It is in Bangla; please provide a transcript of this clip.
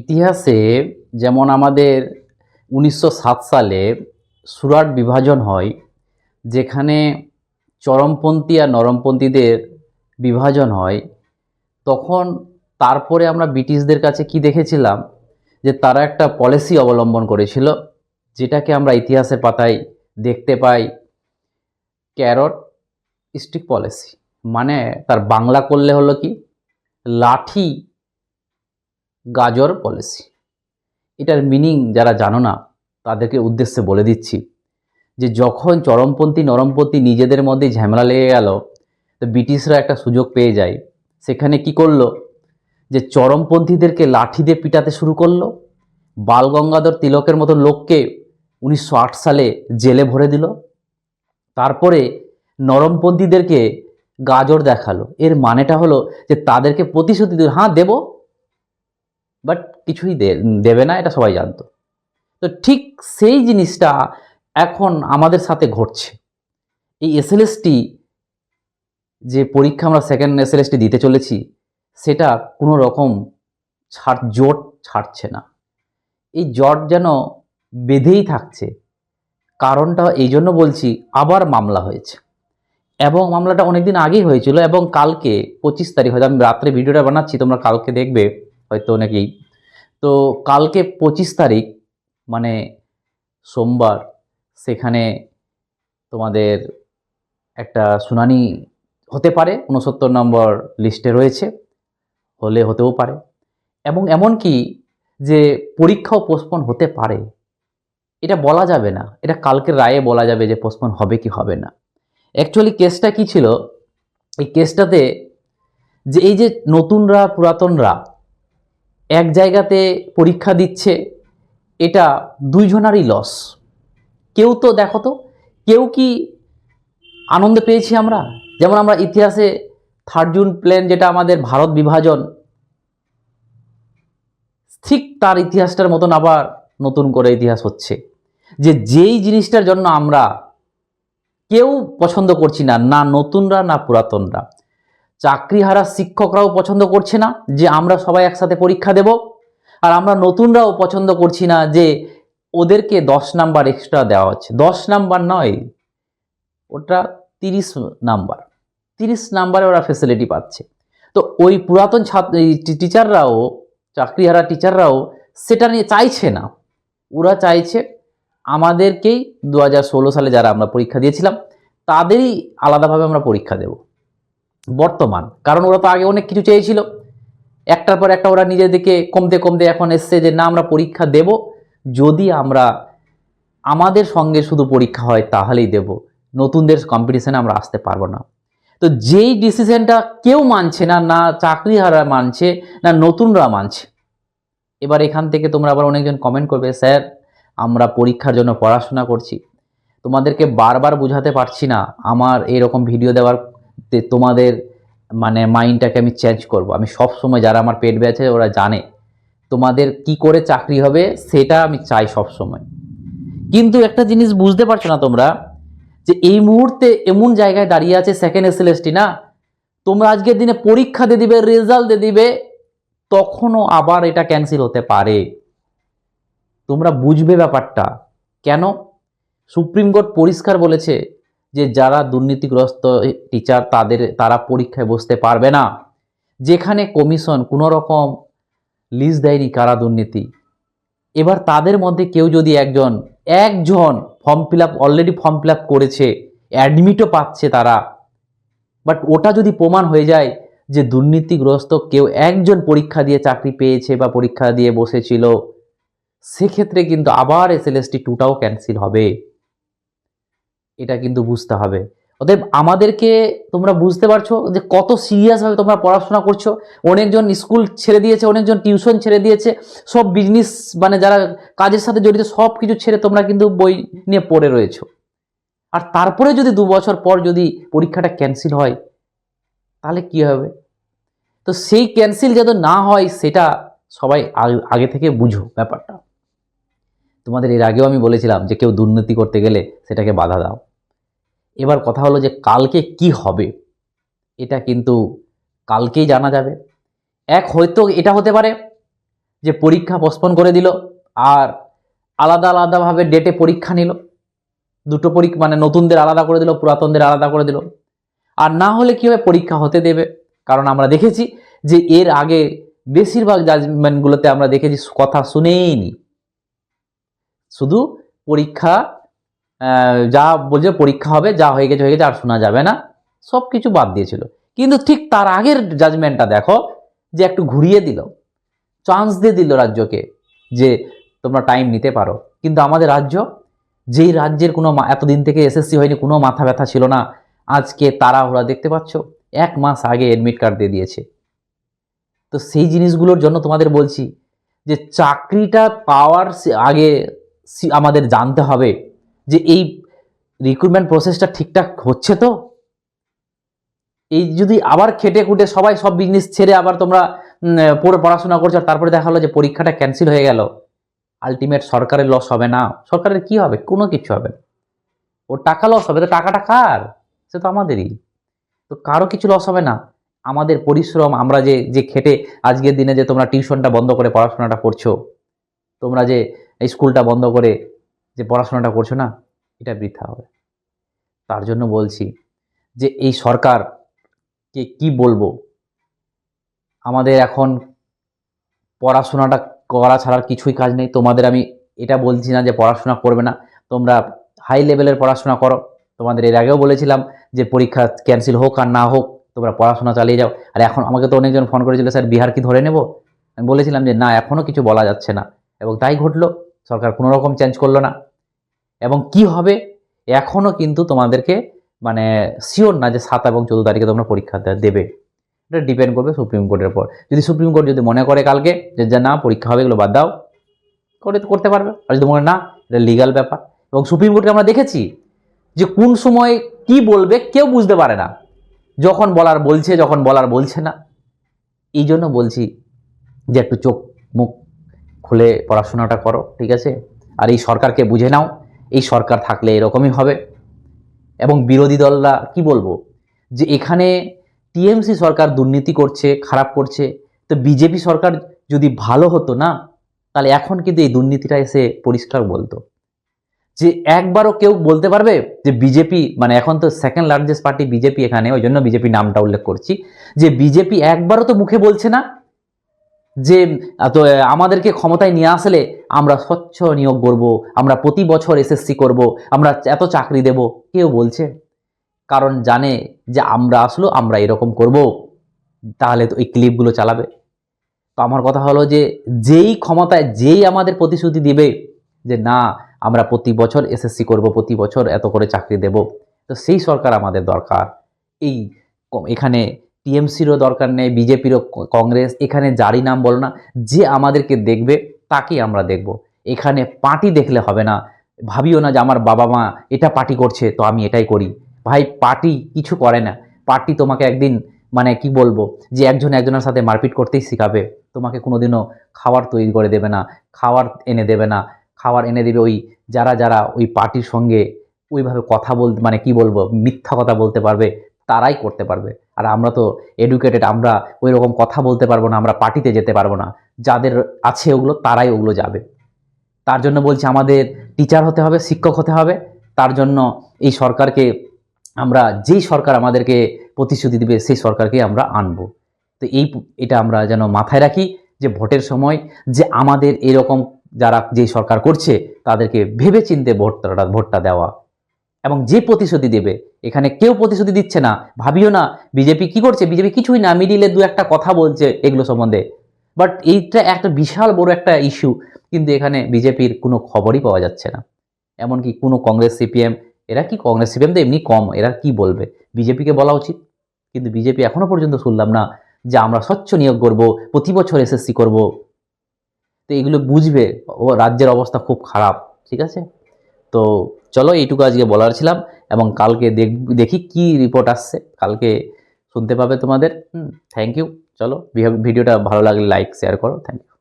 ইতিহাসে যেমন আমাদের উনিশশো সাত সালে সুরাট বিভাজন হয়, যেখানে চরমপন্থী আর নরমপন্থীদের বিভাজন হয়, তখন তারপরে আমরা ব্রিটিশদের কাছে কি দেখেছিলাম? যে তারা একটা পলিসি অবলম্বন করেছিল, যেটাকে আমরা ইতিহাসের পাতায় দেখতে পাই, ক্যারট স্টিক পলিসি মানে তার বাংলা করলে হলো কি? লাঠি গাজর পলিসি। এটার মিনিং যারা জানো না, তাদেরকে উদ্দেশ্যে বলে দিচ্ছি যে যখন চরমপন্থী, নরমপন্থী নিজেদের মধ্যে ঝামেলা লেগে গেল, তো ব্রিটিশরা একটা সুযোগ পেয়ে যায়। সেখানে কি করল? যে চরমপন্থীদেরকে লাঠি দিয়ে পিটাতে শুরু করল। বালগঙ্গাধর তিলকের মতো লোককে উনিশশো আট সালে জেলে ভরে দিল। তারপরে নরমপন্থীদেরকে গাজর দেখাল। এর মানেটা হলো যে তাদেরকে প্রতিশ্রুতি হ্যাঁ দেবো। বাট কিছুই দেবে না, এটা সবাই জানতো। তো ঠিক সেই জিনিসটা এখন আমাদের সাথে ঘটছে। এই এসএলএসটি যে পরীক্ষা আমরা সেকেন্ড এসএলএসটি দিতে চলেছি, সেটা কোনো রকম ছাড়, জোট ছাড়ছে না। এই জট যেন বেঁধেই থাকছে। কারণটা এই জন্য বলছি, আবার মামলা হয়েছে। এবং মামলাটা অনেকদিন আগেই হয়েছিল এবং কালকে, পঁচিশ তারিখ, হয়তো আমি রাত্রে ভিডিওটা বানাচ্ছি, তোমরা কালকে দেখবে। হয়তো অনেকেই। তো কালকে পঁচিশ তারিখ মানে সোমবার, সেখানে তোমাদের একটা শুনানি হতে পারে উনসত্তর নম্বর লিস্টে রয়েছে, হলে হতেও পারে। এবং এমন কি যে পরীক্ষাও পোস্টপন হতে পারে, এটা বলা যাবে না। এটা কালকের রায়ে বলা যাবে যে পোস্টপন হবে কি হবে না। অ্যাকচুয়ালি কেসটা কি ছিল? এই কেসটাতে যে এই যে নতুনরা, পুরাতনরা এক জায়গাতে পরীক্ষা দিচ্ছে, এটা দুইজনারই লস কেউ তো, দেখো তো, কেউ কি আনন্দ পেয়েছি আমরা? যেমন আমরা ইতিহাসে থার্ড জুন প্লেন যেটা আমাদের ভারত বিভাজন, ঠিক তার ইতিহাসটার মতন আবার নতুন করে ইতিহাস হচ্ছে। যে যেই জিনিসটার জন্য আমরা কেউ পছন্দ করছি না না নতুনরা, না পুরাতনরা। চাকরিহারা শিক্ষকরাও পছন্দ করছে না যে আমরা সবাই একসাথে পরীক্ষা দেব, আর আমরা নতুনরাও পছন্দ করছি না যে ওদেরকে দশ নাম্বার এক্সট্রা দেওয়া হচ্ছে। দশ নাম্বার নয়, ওটা তিরিশ নাম্বার। তিরিশ নাম্বারে ওরা ফেসিলিটি পাচ্ছে। তো ওই পুরাতন ছাত্র টিচাররাও চাকরিহারা টিচাররাও সেটা নিয়ে চাইছে না। ওরা চাইছে আমাদেরকেই দু হাজার ষোলো সালে যারা আমরা পরীক্ষা দিয়েছিলাম, তাদেরই আলাদাভাবে আমরা পরীক্ষা দেব। বর্তমান। কারণ ওরা তো আগে অনেক কিছু চেয়েছিল। একটার পর একটা ওরা নিজেদেরকে কমতে কমতে এখন এসছে যে, না, আমরা পরীক্ষা দেব। যদি আমরা আমাদের সঙ্গে শুধু পরীক্ষা হয়, তাহলেই দেব। নতুনদের কম্পিটিশানে আমরা আসতে পারব না। তো যেই ডিসিশনটা কেউ মানছে না না চাকরিহারা মানছে, না নতুনরা মানছে, এবার এখান থেকে তোমরা আবার অনেকজন কমেন্ট করবে, স্যার, আমরা পরীক্ষার জন্য পড়াশোনা করছি। তোমাদেরকে বারবার বোঝাতে পারছি না। আমার এরকম ভিডিও দেওয়ার তোমাদের মানে মাইন্ডটাকে আমি চেঞ্জ করব। আমি সব সময় যারা আমার পেট বেছে ওরা জানে তোমাদের কি করে চাকরি হবে, সেটা আমি চাই সব সময় কিন্তু একটা জিনিস বুঝতে পারছ না তোমরা, যে এই মুহূর্তে এমন জায়গায় দাঁড়িয়ে আছে সেকেন্ড এস এসএলএসটি না? তোমরা আজকের দিনে পরীক্ষা দিয়ে দিবে রেজাল্ট দিয়ে দিবে, তখনও আবার এটা ক্যান্সেল হতে পারে। তোমরা বুঝবে ব্যাপারটা। কেন? সুপ্রিম কোর্ট পরিষ্কার বলেছে যে যারা দুর্নীতিগ্রস্ত টিচার তাদের, তারা পরীক্ষায় বসতে পারবে না। যেখানে কমিশন কোনো রকম লিস্ট দেয়নি কারা দুর্নীতি। এবার তাদের মধ্যে কেউ যদি একজন একজন form fill up already form fill up করেছে অ্যাডমিটও পাচ্ছে তারা। বাট ওটা যদি প্রমাণ হয়ে যায় যে দুর্নীতিগ্রস্ত কেউ একজন পরীক্ষা দিয়ে চাকরি পেয়েছে বা পরীক্ষা দিয়ে বসেছিল, সেক্ষেত্রে কিন্তু আবার এসএলএসটি টুটাও ক্যান্সেল হবে। এটা কিন্তু বুঝতে হবে। অতএব আমাদেরকে তোমরা বুঝতে পারছ যে কত সিরিয়াসভাবে তোমরা পড়াশোনা করছ। অনেকজন স্কুল ছেড়ে দিয়েছে, অনেকজন টিউশন ছেড়ে দিয়েছে। সব বিজনেস মানে যারা কাজের সাথে জড়িত সব কিছু ছেড়ে তোমরা কিন্তু বই নিয়ে পড়ে রয়েছো। আর তারপরে যদি দু বছর পর যদি পরীক্ষাটা ক্যান্সেল হয়, তাহলে কি হবে? তো সেই ক্যান্সেল যাতে না হয়, সেটা সবাই আগে- আগে থেকে বুঝো ব্যাপারটা। তোমাদের এর আগেও আমি বলেছিলাম যে কেউ দুর্নীতি করতে গেলে সেটাকে বাধা দাও। এবার কথা হলো যে কালকে কি হবে? এটা কিন্তু কালকেই জানা যাবে। এক হয়তো এটা হতে পারে যে পরীক্ষা পোস্টপোন করে দিল আর আলাদা আলাদাভাবে ডেটে পরীক্ষা নিল। দুটো পরীক্ষা মানে নতুনদের আলাদা করে দিল, পুরাতনদের আলাদা করে দিল। আর না হলে কী হবে? পরীক্ষা হতে দেবে। কারণ আমরা দেখেছি যে এর আগে বেশিরভাগ জাজমেন্টগুলোতে আমরা দেখেছি কথা শুনেই নি। শুধু পরীক্ষা যা বলছে পরীক্ষা হবে, যা হয়ে গেছে হয়ে গেছে, আর শোনা যাবে না। সব কিছু বাদ দিয়েছিল। কিন্তু ঠিক তার আগের জাজমেন্টটা দেখো, যে একটু ঘুরিয়ে দিল। চান্স দিয়ে দিল রাজ্যকে যে তোমরা টাইম নিতে পারো। কিন্তু আমাদের রাজ্য, যেই রাজ্যের কোনো এতদিন থেকে এসএসসি হয়নি, কোনো মাথা ব্যথা ছিল না। আজকে তাড়াহুড়া দেখতে পাচ্ছ, এক মাস আগে অ্যাডমিট কার্ড দিয়ে দিয়েছে। তো সেই জিনিসগুলোর জন্য তোমাদের বলছি যে চাকরিটা পাওয়ার আগে আমাদের জানতে হবে যে এই রিক্রুটমেন্ট প্রসেসটা ঠিকঠাক হচ্ছে তো? এই যদি আবার খেটে খুটে সবাই সব বিজনেস ছেড়ে আবার তোমরা পড়ে পড়াশোনা করছ তারপরে দেখা হলো যে পরীক্ষাটা ক্যান্সেল হয়ে গেল আলটিমেট সরকারের লস হবে না। সরকারের কি হবে? কোনো কিছু হবে না। ওর টাকা লস হবে, তো টাকাটা কার? সে তো আমাদেরই। তো কারও কিছু লস হবে না। আমাদের পরিশ্রম, আমরা যে যে খেটে আজকের দিনে যে তোমরা টিউশনটা বন্ধ করে পড়াশোনাটা করছ, তোমরা যে স্কুলটা বন্ধ করে যে পড়াশোনাটা করছ না, এটা বৃথা হবে। তার জন্য বলছি যে এই সরকারকে কি বলব? আমাদের এখন পড়াশোনাটা করা ছাড়ার কিছুই কাজ নেই। তোমাদের আমি এটা বলছি না যে পড়াশোনা করবে না। তোমরা হাই লেভেলের পড়াশোনা করো। তোমাদের এর আগেও বলেছিলাম যে পরীক্ষা ক্যান্সেল হোক আর না হোক, তোমরা পড়াশোনা চালিয়ে যাও। আর এখন আমাকে তো অনেকজন ফোন করেছিল, স্যার বিহার কি ধরে নেব? আমি বলেছিলাম যে, না এখনও কিছু বলা যাচ্ছে না। এবং তাই ঘটলো। সরকার কোনো রকম চেঞ্জ করল না। এবং কি হবে? এখনও কিন্তু তোমাদেরকে মানে শিওর না যে সাত এবং চৌদ্দ তারিখে তোমরা পরীক্ষা দেবে। এটা ডিপেন্ড করবে সুপ্রিম কোর্টের উপর। যদি সুপ্রিম কোর্ট যদি মনে করে কালকে যে, যা না, পরীক্ষা হবে, এগুলো বাদ দাও। করে করতে পারবে। আর যদি মনে না, এটা লিগাল ব্যাপার। এবং সুপ্রিম কোর্টকে আমরা দেখেছি যে কোন সময় কি বলবে কেউ বুঝতে পারে না। যখন বলার বলছে, যখন বলার বলছে না। এই জন্য বলছি যে একটু চোখ, মুখ খুলে পড়াশোনাটা করো, ঠিক আছে? আর এই সরকারকে বুঝে নাও, এই সরকার থাকলে এরকমই হবে। এবং বিরোধী দলরা কি বলব? যে এখানে টিএমসি সরকার দুর্নীতি করছে, খারাপ করছে, তো বিজেপি সরকার যদি ভালো হতো না, তাহলে এখন কিন্তু এই দুর্নীতিটা এসে পরিষ্কার বলতো। যে একবারও কেউ বলতে পারবে যে বিজেপি মানে এখন তো সেকেন্ড লার্জেস্ট পার্টি বিজেপি এখানে, ওই জন্য বিজেপি নামটা উল্লেখ করছি, যে বিজেপি একবারও তো মুখে বলছে না যে তো আমাদেরকে ক্ষমতায় নিয়ে আসলে আমরা স্বচ্ছ নিয়োগ করব, আমরা প্রতি বছর এসএসসি করব, আমরা এত চাকরি দেব, কেউ বলছে? কারণ জানে যে আমরা আসলো, আমরা এরকম করব, তাহলে তো ওই ক্লিপগুলো চালাবে। তো আমার কথা হলো যে, যেই ক্ষমতায়, যেই আমাদের প্রতিশ্রুতি দিবে যে না, আমরা প্রতি বছর এসএসসি করব, প্রতি বছর এত করে চাকরি দেব, তো সেই সরকার আমাদের দরকার। এই, এখানে টিএমসিরও দরকার নেই, বিজেপিরও কংগ্রেস, এখানে যারই নাম বলো না, যে আমাদেরকে দেখবে তাকেই আমরা দেখব। এখানে পার্টি দেখলে হবে না। ভাবিও না যে আমার বাবা মা এটা পার্টি করছে, তো আমি এটাই করি। ভাই, পার্টি কিছু করে না। পার্টি তোমাকে একদিন মানে কি বলব, যে একজন একজনের সাথে মারপিট করতেই শেখাবে। তোমাকে কোনোদিনও খাবার তৈরি করে দেবে না, খাবার এনে দেবে না। খাবার এনে দেবে ওই যারা যারা ওই পার্টির সঙ্গে ওইভাবে কথা বলতে মানে কি বলব, মিথ্যা কথা বলতে পারবে। তারাই করতে পারবে। আর আমরা তো এডুকেটেড আমরা ওই রকম কথা বলতে পারব না, আমরা পার্টিতে যেতে পারব না। যাদের আছে ওগুলো, তারাই ওগুলো যাবে। তার জন্য বলছি, আমাদের টিচার হতে হবে, শিক্ষক হতে হবে। তার জন্য এই সরকারকে আমরা, যেই সরকার আমাদেরকে প্রতিশ্রুতি দিবে, সেই সরকারকে আমরা আনব। তো এই এটা আমরা যেন মাথায় রাখি, যে ভোটের সময় যে আমাদের এরকম যারা যেই সরকার করছে, তাদেরকে ভেবে চিনতে ভোটটা ভোটটা দেওয়া। এবং যে প্রতিশ্রুতি দেবে, এখানে কেউ প্রতিশ্রুতি দিচ্ছে না। ভাবিও না, বিজেপি কি করছে? বিজেপি কিছুই না, মিডিলে দু একটা কথা বলছে এগুলো সম্বন্ধে। বাট এইটা একটা বিশাল বড় একটা ইস্যু কিন্তু এখানে বিজেপির কোনো খবরই পাওয়া যাচ্ছে না। এমনকি কোনো কংগ্রেস সিপিএম, এরা কি কংগ্রেস সিপিএম তো এমনি কম, এরা কি বলবে? বিজেপিকে বলা উচিত। কিন্তু বিজেপি এখনও পর্যন্ত শুনলাম না যে আমরা স্বচ্ছ নিয়োগ করব, প্রতি বছর এসএসসি করব। তো এগুলো বুঝবে, ও রাজ্যের অবস্থা খুব খারাপ, ঠিক আছে? তো চলো এইটুকু আজকে বলার ছিলাম এবং কালকে দেখ কি রিপোর্ট আসছে। কালকে শুনতে পাবে তোমাদের। থ্যাংক ইউ চলো ভিডিওটা ভালো লাগলে লাইক শেয়ার করো। Thank you